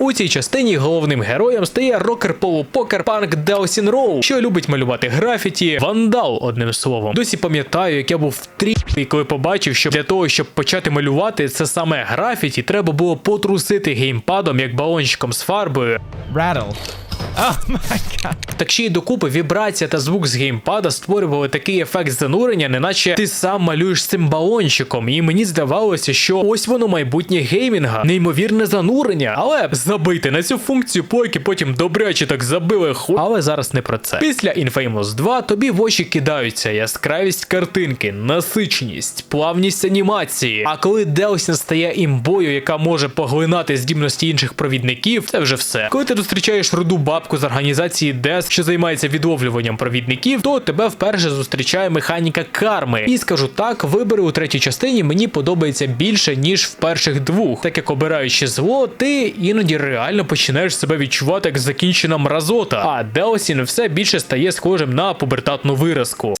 У цій частині головним героєм стає рокер полупокер панк Делсін Роу, що любить малювати графіті, вандал, одним словом. Досі пам'ятаю, як я був в трі, коли побачив, що для того, щоб почати малювати це саме графіті, треба було потрусити геймпадом як балончиком з фарбою. Rattle. Oh. Так ще й докупи вібрація та звук з геймпада створювали такий ефект занурення, неначе ти сам малюєш цим балончиком. І мені здавалося, що ось воно майбутнє геймінга, неймовірне занурення. Але забийте на цю функцію плойки, потім добряче так забили ху. Але зараз не про це. Після Infamous 2 тобі в очі кидаються яскравість картинки, насиченість, плавність анімації. А коли Делсін стає імбою, яка може поглинати здібності інших провідників, це вже все. Коли ти зустрічаєш руду бабку з організації DES, що займається відловлюванням провідників, то тебе вперше зустрічає механіка карми. І скажу так, вибори у третій частині мені подобаються більше, ніж в перших двох. Так як обираючи зло, ти іноді реально починаєш себе відчувати як закінчена мразота. А Деосін все більше стає схожим на пубертатну виразку.